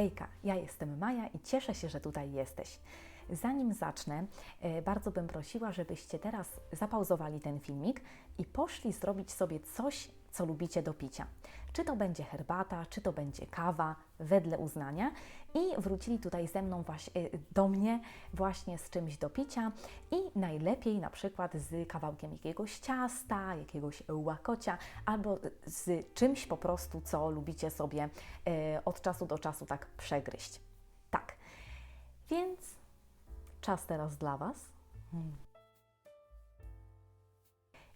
Hejka, ja jestem Maja i cieszę się, że tutaj jesteś. Zanim zacznę, e, bardzo bym prosiła, żebyście teraz zapauzowali ten filmik i poszli zrobić sobie coś, co lubicie do picia. Czy to będzie herbata, czy to będzie kawa, wedle uznania i wrócili tutaj ze mną właśnie, do mnie właśnie z czymś do picia i najlepiej na przykład z kawałkiem jakiegoś ciasta, jakiegoś łakocia albo z czymś po prostu, co lubicie sobie e, od czasu do czasu tak przegryźć. Tak, więc czas teraz dla Was.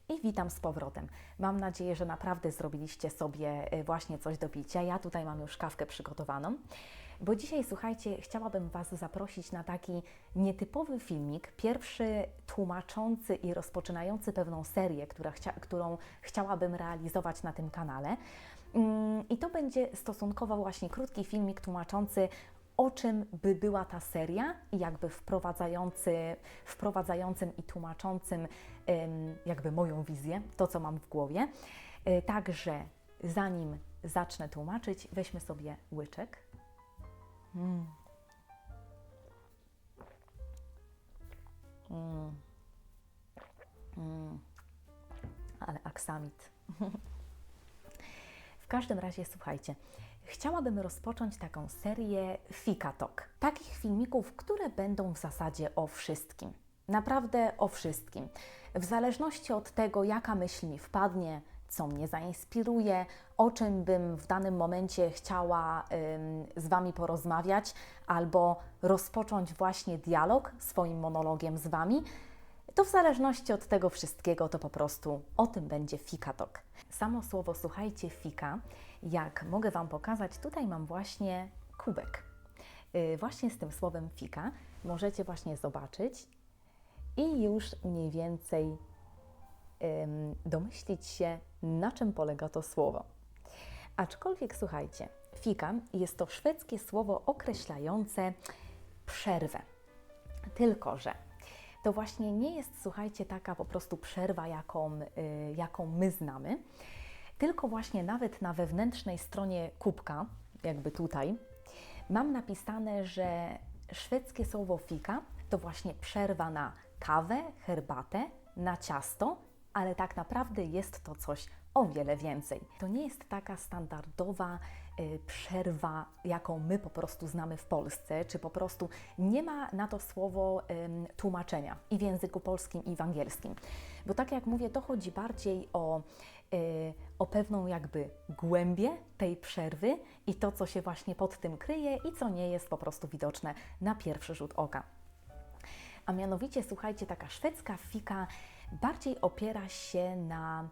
I witam z powrotem. Mam nadzieję, że naprawdę zrobiliście sobie e, właśnie coś do picia. Ja tutaj mam już kawkę przygotowaną, bo dzisiaj, słuchajcie, chciałabym Was zaprosić na taki nietypowy filmik, pierwszy tłumaczący i rozpoczynający pewną serię, która chcia, którą chciałabym realizować na tym kanale. Mm, I to będzie stosunkowo właśnie krótki filmik tłumaczący o czym by była ta seria jakby wprowadzający, wprowadzającym i tłumaczącym jakby moją wizję, to co mam w głowie. E, także zanim zacznę tłumaczyć, weźmy sobie łyczek. Mm. Mm. Mm. Ale aksamit. w każdym razie słuchajcie, chciałabym rozpocząć taką serię Fika Talk. Takich filmików, które będą w zasadzie o wszystkim. Naprawdę o wszystkim. W zależności od tego, jaka myśl mi wpadnie, co mnie zainspiruje, o czym bym w danym momencie chciała ym, z Wami porozmawiać, albo rozpocząć właśnie dialog swoim monologiem z Wami, to w zależności od tego wszystkiego, to po prostu o tym będzie Fika Talk. Samo słowo, słuchajcie, fika, jak mogę Wam pokazać, tutaj mam właśnie kubek. Yy, właśnie z tym słowem fika możecie właśnie zobaczyć i już mniej więcej yy, domyślić się, na czym polega to słowo. Aczkolwiek słuchajcie, fika jest to szwedzkie słowo określające przerwę. Tylko, że to właśnie nie jest, słuchajcie, taka po prostu przerwa, jaką, y, jaką my znamy, tylko właśnie nawet na wewnętrznej stronie kubka, jakby tutaj, mam napisane, że szwedzkie słowo fika to właśnie przerwa na kawę, herbatę, na ciasto, ale tak naprawdę jest to coś o wiele więcej. To nie jest taka standardowa przerwa, jaką my po prostu znamy w Polsce, czy po prostu nie ma na to słowo y, tłumaczenia i w języku polskim, i w angielskim. Bo tak jak mówię, to chodzi bardziej o, y, o pewną jakby głębię tej przerwy i to, co się właśnie pod tym kryje i co nie jest po prostu widoczne na pierwszy rzut oka. A mianowicie, słuchajcie, taka szwedzka fika bardziej opiera się na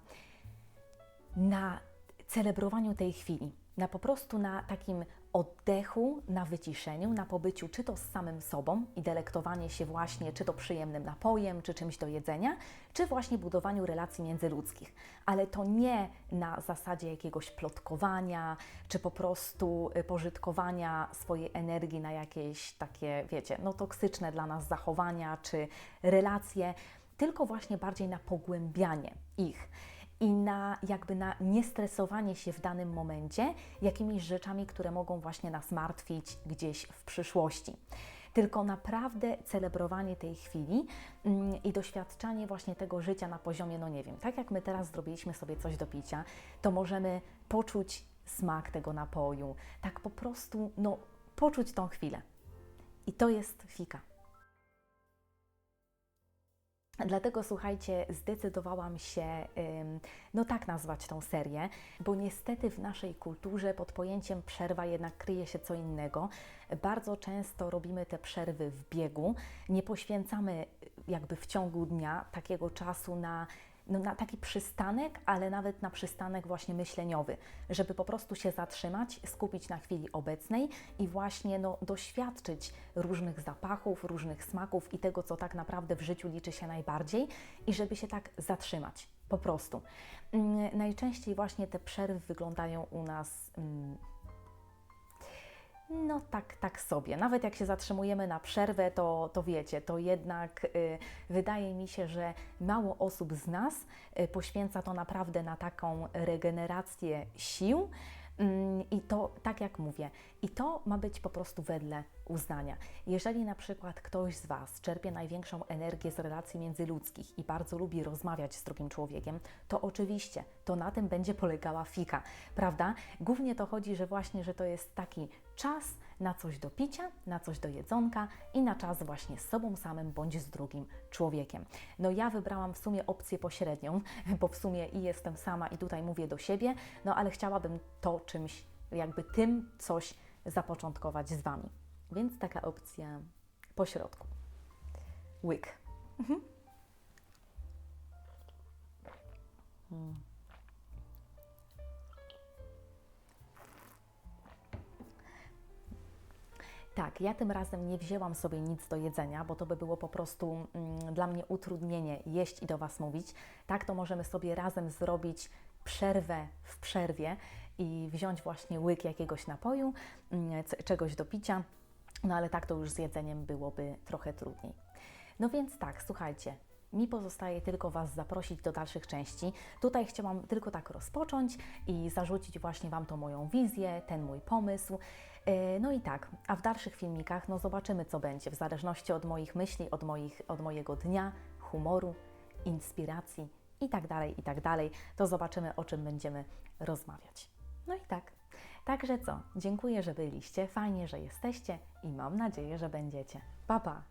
na celebrowaniu tej chwili, na po prostu na takim oddechu, na wyciszeniu, na pobyciu czy to z samym sobą i delektowanie się właśnie czy to przyjemnym napojem, czy czymś do jedzenia, czy właśnie budowaniu relacji międzyludzkich. Ale to nie na zasadzie jakiegoś plotkowania, czy po prostu y, pożytkowania swojej energii na jakieś takie, wiecie, no toksyczne dla nas zachowania, czy relacje, tylko właśnie bardziej na pogłębianie ich i na jakby na niestresowanie się w danym momencie jakimiś rzeczami, które mogą właśnie nas martwić gdzieś w przyszłości tylko naprawdę celebrowanie tej chwili mm, i doświadczanie właśnie tego życia na poziomie, no nie wiem, tak jak my teraz zrobiliśmy sobie coś do picia, to możemy poczuć smak tego napoju, tak po prostu, no, poczuć tą chwilę. I to jest fika. Dlatego słuchajcie, zdecydowałam się, no tak nazwać tą serię, bo niestety w naszej kulturze pod pojęciem przerwa jednak kryje się co innego. Bardzo często robimy te przerwy w biegu, nie poświęcamy jakby w ciągu dnia takiego czasu na no, na taki przystanek, ale nawet na przystanek właśnie myśleniowy, żeby po prostu się zatrzymać, skupić na chwili obecnej i właśnie no, doświadczyć różnych zapachów, różnych smaków i tego, co tak naprawdę w życiu liczy się najbardziej i żeby się tak zatrzymać. Po prostu. Mm, najczęściej właśnie te przerwy wyglądają u nas. Mm, no tak, tak sobie. Nawet jak się zatrzymujemy na przerwę, to, to wiecie, to jednak y, wydaje mi się, że mało osób z nas y, poświęca to naprawdę na taką regenerację sił I to, tak jak mówię, i to ma być po prostu wedle uznania. Jeżeli na przykład ktoś z Was czerpie największą energię z relacji międzyludzkich i bardzo lubi rozmawiać z drugim człowiekiem, to oczywiście to na tym będzie polegała fika, prawda? Głównie to chodzi, że właśnie, że to jest taki czas na coś do picia, na coś do jedzonka i na czas właśnie z sobą samym bądź z drugim człowiekiem. No ja wybrałam w sumie opcję pośrednią, bo w sumie i jestem sama i tutaj mówię do siebie, no ale chciałabym to czymś, jakby tym coś zapoczątkować z Wami. Więc taka opcja pośrodku. Łyk. Mhm. Mm. Tak, ja tym razem nie wzięłam sobie nic do jedzenia, bo to by było po prostu mm, dla mnie utrudnienie jeść i do Was mówić. Tak, to możemy sobie razem zrobić przerwę w przerwie i wziąć właśnie łyk jakiegoś napoju, mm, czegoś do picia. No ale tak to już z jedzeniem byłoby trochę trudniej. No więc tak, słuchajcie, mi pozostaje tylko Was zaprosić do dalszych części. Tutaj chciałam tylko tak rozpocząć i zarzucić właśnie Wam tą moją wizję, ten mój pomysł. E, No i tak, a w dalszych filmikach no zobaczymy co będzie, w zależności od moich myśli, od, moich, od mojego dnia, humoru, inspiracji i tak dalej, i tak. To zobaczymy o czym będziemy rozmawiać. No i tak. Także co? Dziękuję, że byliście, fajnie, że jesteście i mam nadzieję, że będziecie. Pa, pa!